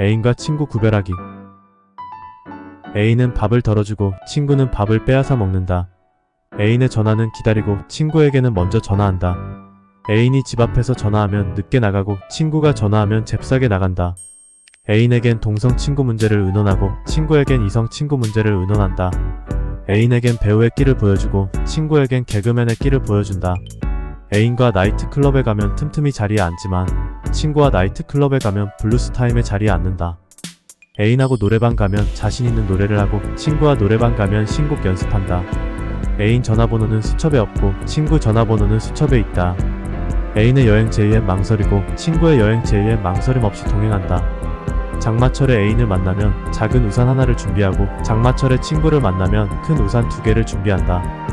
애인과 친구 구별하기. 애인은 밥을 덜어주고 친구는 밥을 빼앗아 먹는다. 애인의 전화는 기다리고 친구에게는 먼저 전화한다. 애인이 집 앞에서 전화하면 늦게 나가고 친구가 전화하면 잽싸게 나간다. 애인에겐 동성 친구 문제를 의논하고 친구에겐 이성 친구 문제를 의논한다. 애인에겐 배우의 끼를 보여주고 친구에겐 개그맨의 끼를 보여준다. 애인과 나이트클럽에 가면 틈틈이 자리에 앉지만 친구와 나이트클럽에 가면 블루스 타임에 자리에 앉는다. 애인하고 노래방 가면 자신 있는 노래를 하고 친구와 노래방 가면 신곡 연습한다. 애인 전화번호는 수첩에 없고 친구 전화번호는 수첩에 있다. 애인의 여행 제의엔 망설이고 친구의 여행 제의엔 망설임 없이 동행한다. 장마철에 애인을 만나면 작은 우산 하나를 준비하고 장마철에 친구를 만나면 큰 우산 두 개를 준비한다.